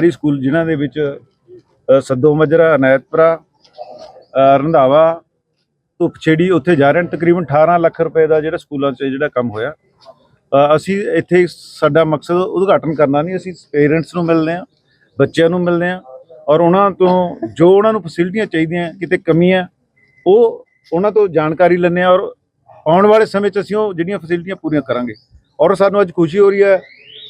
ਸਰਕਾਰੀ ਸਕੂਲ ਜਿਨ੍ਹਾਂ ਦੇ ਵਿੱਚ ਸੱਦੋ ਮਜਰਾ ਅਨਾਇਤਪੁਰਾ ਰੰਧਾਵਾ, ਧੁੱਪਛੇੜੀ, ਉੱਥੇ ਜਾ ਰਹੇ ਨੇ, ਤਕਰੀਬਨ 18 ਲੱਖ ਰੁਪਏ ਦਾ ਜਿਹੜਾ ਸਕੂਲਾਂ 'ਚ ਜਿਹੜਾ ਕੰਮ ਹੋਇਆ। ਅਸੀਂ ਇੱਥੇ ਸਾਡਾ ਮਕਸਦ ਉਦਘਾਟਨ ਕਰਨਾ ਨਹੀਂ, ਅਸੀਂ ਪੇਰੈਂਟਸ ਨੂੰ ਮਿਲਦੇ ਆ ਬੱਚਿਆਂ ਨੂੰ ਮਿਲਦੇ ਆ ਔਰ ਉਹਨਾਂ ਤੋਂ ਜੋ ਉਹਨਾਂ ਨੂੰ ਫੈਸਿਲਿਟੀਆਂ ਚਾਹੀਦੀਆਂ, ਕਿਤੇ ਕਮੀ ਹੈ ਉਹ ਉਹਨਾਂ ਤੋਂ ਜਾਣਕਾਰੀ ਲੈਂਦੇ ਆ ਔਰ ਆਉਣ ਵਾਲੇ ਸਮੇਂ 'ਚ ਅਸੀਂ ਉਹ ਜਿਹੜੀਆਂ ਫੈਸਿਲਿਟੀਆਂ ਪੂਰੀਆਂ ਕਰਾਂਗੇ। ਔਰ ਸਾਨੂੰ ਅੱਜ ਖੁਸ਼ੀ ਹੋ ਰਹੀ ਹੈ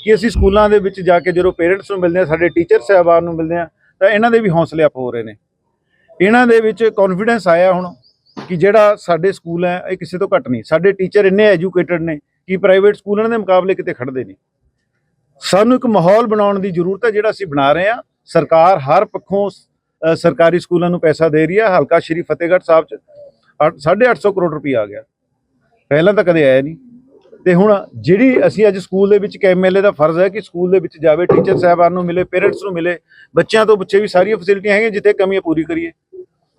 ਕਿ ਅਸੀਂ ਸਕੂਲਾਂ ਦੇ ਵਿੱਚ ਜਾ ਕੇ ਜਦੋਂ ਪੇਰੈਂਟਸ ਨੂੰ ਮਿਲਦੇ ਆ ਸਾਡੇ ਟੀਚਰ ਸਾਹਿਬਾਨ ਨੂੰ ਮਿਲਦੇ ਆ ਤਾਂ ਇਹਨਾਂ ਦੇ ਵੀ ਹੌਸਲੇ ਅਪ ਹੋ ਰਹੇ ਨੇ। ਇਹਨਾਂ ਦੇ ਵਿੱਚ ਕੌਨਫੀਡੈਂਸ ਆਇਆ ਹੁਣ ਕਿ ਜਿਹੜਾ ਸਾਡੇ ਸਕੂਲ ਹੈ, ਇਹ ਕਿਸੇ ਤੋਂ ਘੱਟ ਨਹੀਂ। ਸਾਡੇ ਟੀਚਰ ਇੰਨੇ ਐਜੂਕੇਟਡ ਨੇ ਕਿ ਪ੍ਰਾਈਵੇਟ ਸਕੂਲਾਂ ਦੇ ਮੁਕਾਬਲੇ ਕਿਤੇ ਖੜਦੇ ਨਹੀਂ। ਸਾਨੂੰ ਇੱਕ ਮਾਹੌਲ ਬਣਾਉਣ ਦੀ ਜ਼ਰੂਰਤ ਹੈ, ਜਿਹੜਾ ਅਸੀਂ ਬਣਾ ਰਹੇ ਹਾਂ। ਸਰਕਾਰ ਹਰ ਪੱਖੋਂ ਸਰਕਾਰੀ ਸਕੂਲਾਂ ਨੂੰ ਪੈਸਾ ਦੇ ਰਹੀ ਹੈ। ਹਲਕਾ ਸ਼੍ਰੀ ਫਤਿਹਗੜ੍ਹ ਸਾਹਿਬ ਚ 850 ਕਰੋੜ ਰੁਪਏ ਆ ਗਿਆ। ਪਹਿਲਾਂ ਤਾਂ ਕਦੇ ਆਇਆ ਨਹੀਂ। ਤੇ ਹੁਣ ਜਿਹੜੀ ਅਸੀਂ ਅੱਜ ਸਕੂਲ ਦੇ ਵਿੱਚ ਇੱਕ ਐਮਐਲਏ ਦਾ ਫਰਜ਼ ਹੈ ਕਿ ਸਕੂਲ ਦੇ ਵਿੱਚ ਜਾਵੇ ਟੀਚਰ ਸਾਹਿਬਾਨ ਨੂੰ ਮਿਲੇ ਪੇਰੈਂਟਸ ਨੂੰ ਮਿਲੇ, ਬੱਚਿਆਂ ਤੋਂ ਬੱਚੇ ਵੀ ਸਾਰੀਆਂ ਫੈਸਿਲਿਟੀਆਂ ਹੈਗੀਆਂ ਜਿੱਥੇ ਕਮੀਆਂ ਪੂਰੀ ਕਰੀਏ।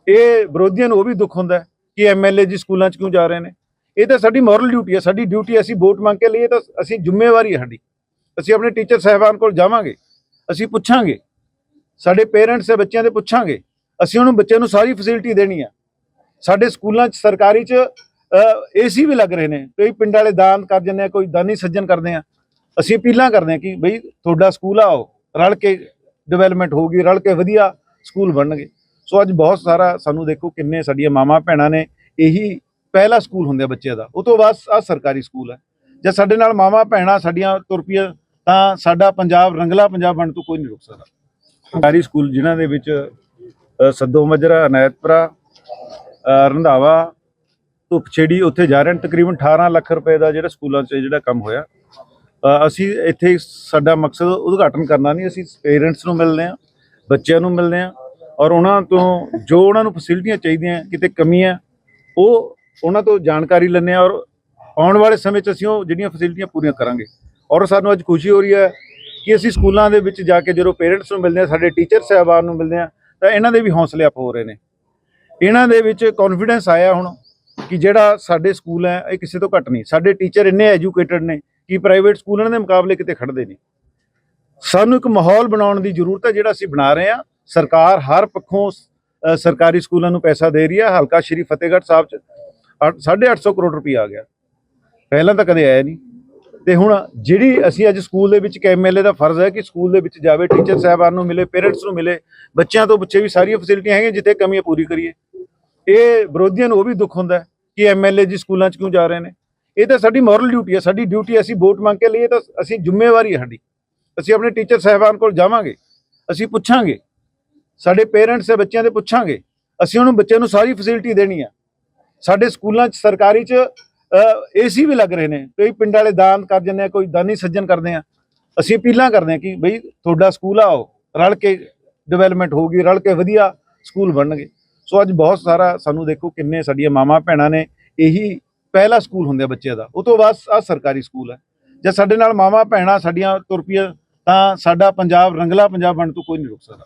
ਇਹ ਵਿਰੋਧੀਆਂ ਨੂੰ ਉਹ ਵੀ ਦੁੱਖ ਹੁੰਦਾ ਹੈ ਕਿ ਐਮਐਲਏ ਜੀ ਸਕੂਲਾਂ 'ਚ ਕਿਉਂ ਜਾ ਰਹੇ ਨੇ? ਇਹ ਤਾਂ ਸਾਡੀ ਮੋਰਲ ਡਿਊਟੀ ਹੈ, ਸਾਡੀ ਡਿਊਟੀ ਅਸੀਂ ਵੋਟ ਮੰਗ ਕੇ ਲਈਏ ਤਾਂ ਅਸੀਂ ਜ਼ਿੰਮੇਵਾਰੀ ਹੈ ਸਾਡੀ। ਅਸੀਂ ਆਪਣੇ ਟੀਚਰ ਸਾਹਿਬਾਨ ਕੋਲ ਜਾਵਾਂਗੇ, ਅਸੀਂ ਪੁੱਛਾਂਗੇ, ਸਾਡੇ ਪੇਰੈਂਟਸ ਦੇ ਬੱਚਿਆਂ ਦੇ ਪੁੱਛਾਂਗੇ, ਅਸੀਂ ਉਹਨੂੰ ਬੱਚਿਆਂ ਨੂੰ ਸਾਰੀ ਫੈਸਿਲਿਟੀ ਦੇਣੀ ਆ ਸਾਡੇ ਸਕੂਲਾਂ 'ਚ, ਸਰਕਾਰੀ 'ਚ ਏਸੀ ਵੀ ਲੱਗ ਰਹੇ ਨੇ। ਕਈ ਪਿੰਡ ਵਾਲੇ ਦਾਨ ਕਰ ਜਾਂਦੇ ਆ, ਕੋਈ ਦਾਨੀ ਸੱਜਣ ਕਰਦੇ ਆ। ਅਸੀਂ ਅਪੀਲਾਂ ਕਰਦੇ ਆ ਕਿ ਬਈ ਤੁਹਾਡਾ ਸਕੂਲ ਆਓ। ਰਲ ਕੇ ਡਿਵੈਲਪਮੈਂਟ ਹੋਊਗੀ ਰਲ ਕੇ ਵਧੀਆ ਸਕੂਲ ਬਣਨਗੇ। ਸੋ ਅੱਜ ਬਹੁਤ ਸਾਰਾ ਸਾਨੂੰ ਦੇਖੋ ਕਿੰਨੇ ਸਾਡੀਆਂ ਮਾਮਾ ਭੈਣਾਂ ਨੇ, ਇਹੀ ਪਹਿਲਾ ਸਕੂਲ ਹੁੰਦੇ ਆ ਬੱਚਿਆਂ ਦਾ। ਉਹ ਤੋਂ ਬਾਅਦ ਆ ਸਰਕਾਰੀ ਸਕੂਲ ਹੈ ਜੇ ਸਾਡੇ ਨਾਲ ਮਾਮਾ ਭੈਣਾਂ ਸਾਡੀਆਂ ਤੁਰ ਪਈਆਂ, ਤਾਂ ਸਾਡਾ ਪੰਜਾਬ, ਰੰਗਲਾ ਪੰਜਾਬ ਬਣ ਤੋਂ ਕੋਈ ਨਹੀਂ ਰੁਕ ਸਕਦਾ। ਸਰਕਾਰੀ ਸਕੂਲ ਜਿਨ੍ਹਾਂ ਦੇ ਵਿੱਚ ਸੱਦੋ ਮਜਰਾ, ਅਨਾਇਤਪੁਰਾ ਰੰਧਾਵਾ ਧੁੱਪ ਛੇੜੀ ਉੱਥੇ ਜਾ ਰਹੇ ਨੇ, ਤਕਰੀਬਨ 18 ਲੱਖ ਰੁਪਏ ਦਾ ਜਿਹੜਾ ਸਕੂਲਾਂ 'ਚ ਜਿਹੜਾ ਕੰਮ ਹੋਇਆ। ਅਸੀਂ ਇੱਥੇ ਸਾਡਾ ਮਕਸਦ ਉਦਘਾਟਨ ਕਰਨਾ ਨਹੀਂ, ਅਸੀਂ ਪੇਰੈਂਟਸ ਨੂੰ ਮਿਲਦੇ ਆ ਬੱਚਿਆਂ ਨੂੰ ਮਿਲਦੇ ਆ ਔਰ ਉਹਨਾਂ ਤੋਂ ਜੋ ਉਹਨਾਂ ਨੂੰ ਫੈਸਿਲਿਟੀਆਂ ਚਾਹੀਦੀਆਂ, ਕਿਤੇ ਕਮੀ ਹੈ ਉਹ ਉਹਨਾਂ ਤੋਂ ਜਾਣਕਾਰੀ ਲੈਂਦੇ ਆ ਔਰ ਆਉਣ ਵਾਲੇ ਸਮੇਂ 'ਚ ਅਸੀਂ ਉਹ ਜਿਹੜੀਆਂ ਫੈਸਿਲਿਟੀਆਂ ਪੂਰੀਆਂ ਕਰਾਂਗੇ। ਔਰ ਸਾਨੂੰ ਅੱਜ ਖੁਸ਼ੀ ਹੋ ਰਹੀ ਹੈ ਕਿ ਅਸੀਂ ਸਕੂਲਾਂ ਦੇ ਵਿੱਚ ਜਾ ਕੇ ਜਦੋਂ ਪੇਰੈਂਟਸ ਨੂੰ ਮਿਲਦੇ ਆ ਸਾਡੇ ਟੀਚਰ ਸਾਹਿਬਾਨ ਨੂੰ ਮਿਲਦੇ ਆ ਤਾਂ ਇਹਨਾਂ ਦੇ ਵੀ ਹੌਸਲੇ ਅਪ ਹੋ ਰਹੇ ਨੇ। ਇਹਨਾਂ ਦੇ ਵਿੱਚ ਕੌਨਫੀਡੈਂਸ ਆਇਆ ਹੁਣ। ਕਿ ਜਿਹੜਾ ਸਾਡੇ ਸਕੂਲ ਹੈ, ਇਹ ਕਿਸੇ ਤੋਂ ਘੱਟ ਨਹੀਂ। ਸਾਡੇ ਟੀਚਰ ਇੰਨੇ ਐਜੂਕੇਟਡ ਨੇ ਕਿ ਪ੍ਰਾਈਵੇਟ ਸਕੂਲਾਂ ਦੇ ਮੁਕਾਬਲੇ ਕਿਤੇ ਖੜਦੇ ਨਹੀਂ। ਸਾਨੂੰ ਇੱਕ ਮਾਹੌਲ ਬਣਾਉਣ ਦੀ ਜ਼ਰੂਰਤ ਹੈ, ਜਿਹੜਾ ਅਸੀਂ ਬਣਾ ਰਹੇ ਹਾਂ। ਸਰਕਾਰ ਹਰ ਪੱਖੋਂ ਸਰਕਾਰੀ ਸਕੂਲਾਂ ਨੂੰ ਪੈਸਾ ਦੇ ਰਹੀ ਹੈ। ਹਲਕਾ ਸ਼੍ਰੀ ਫਤਿਹਗੜ੍ਹ ਸਾਹਿਬ ਚ 850 ਕਰੋੜ ਰੁਪਏ ਆ ਗਿਆ। ਪਹਿਲਾਂ ਤਾਂ ਕਦੇ ਆਇਆ ਨਹੀਂ। ਤੇ ਹੁਣ ਜਿਹੜੀ ਅਸੀਂ ਅੱਜ ਸਕੂਲ ਦੇ ਵਿੱਚ ਇੱਕ ਐਮਐਲਏ ਦਾ ਫਰਜ਼ ਹੈ ਕਿ ਸਕੂਲ ਦੇ ਵਿੱਚ ਜਾਵੇ, ਟੀਚਰ ਸਾਹਿਬਾਨ ਨੂੰ ਮਿਲੇ, ਪੇਰੈਂਟਸ ਨੂੰ ਮਿਲੇ, ਬੱਚਿਆਂ ਤੋਂ ਬੱਚੇ ਵੀ ਸਾਰੀਆਂ ਫੈਸਿਲਿਟੀਆਂ ਹੈਗੀਆਂ, ਜਿੱਥੇ ਕਮੀਆਂ ਪੂਰੀ ਕਰੀਏ। ਇਹ ਵਿਰੋਧੀਆਂ ਨੂੰ ਉਹ ਵੀ ਦੁੱਖ ਹੁੰਦਾ ਕਿ ਐਮਐਲਏ ਜੀ ਸਕੂਲਾਂ 'ਚ ਕਿਉਂ ਜਾ ਰਹੇ ਨੇ? ਇਹ ਤਾਂ ਸਾਡੀ ਮੋਰਲ ਡਿਊਟੀ ਹੈ, ਸਾਡੀ ਡਿਊਟੀ ਅਸੀਂ ਵੋਟ ਮੰਗ ਕੇ ਲਈਏ ਤਾਂ ਅਸੀਂ ਜ਼ਿੰਮੇਵਾਰੀ ਹੈ ਸਾਡੀ। ਅਸੀਂ ਆਪਣੇ ਟੀਚਰ ਸਾਹਿਬਾਨ ਕੋਲ ਜਾਵਾਂਗੇ, ਅਸੀਂ ਪੁੱਛਾਂਗੇ, ਸਾਡੇ ਪੇਰੈਂਟਸ ਦੇ ਬੱਚਿਆਂ ਦੇ ਪੁੱਛਾਂਗੇ, ਅਸੀਂ ਉਹਨੂੰ ਬੱਚਿਆਂ ਨੂੰ ਸਾਰੀ ਫੈਸਿਲਿਟੀ ਦੇਣੀ ਆ ਸਾਡੇ ਸਕੂਲਾਂ 'ਚ, ਸਰਕਾਰੀ 'ਚ ਏਸੀ ਵੀ ਲੱਗ ਰਹੇ ਨੇ, ਕਈ ਪਿੰਡ ਵਾਲੇ ਦਾਨ ਕਰ ਜਾਂਦੇ ਆ, ਕੋਈ ਦਾਨੀ ਸੱਜਣ ਕਰਦੇ ਆ। ਅਸੀਂ ਅਪੀਲਾਂ ਕਰਦੇ ਆ ਕਿ ਬਈ ਤੁਹਾਡਾ ਸਕੂਲ ਆਓ, ਰਲ ਕੇ ਡਿਵੈਲਪਮੈਂਟ ਹੋਊਗੀ ਰਲ ਕੇ ਵਧੀਆ ਸਕੂਲ ਬਣਨਗੇ। ਸੋ ਅੱਜ ਬਹੁਤ ਸਾਰਾ ਸਾਨੂੰ ਦੇਖੋ ਕਿੰਨੇ ਸਾਡੀਆਂ ਮਾਮਾ ਭੈਣਾਂ ਨੇ ਇਹੀ ਪਹਿਲਾ ਸਕੂਲ ਹੁੰਦੇ ਆ ਬੱਚਿਆਂ ਦਾ। ਉਹ ਤੋਂ ਬਾਅਦ ਆ ਸਰਕਾਰੀ ਸਕੂਲ ਹੈ। ਜੇ ਸਾਡੇ ਨਾਲ ਮਾਮਾ ਭੈਣਾਂ ਸਾਡੀਆਂ ਤੁਰ ਪਈਆਂ ਤਾਂ ਸਾਡਾ ਪੰਜਾਬ ਰੰਗਲਾ ਪੰਜਾਬ ਬਣ ਤੋਂ ਕੋਈ ਨਹੀਂ ਰੁਕ ਸਕਦਾ।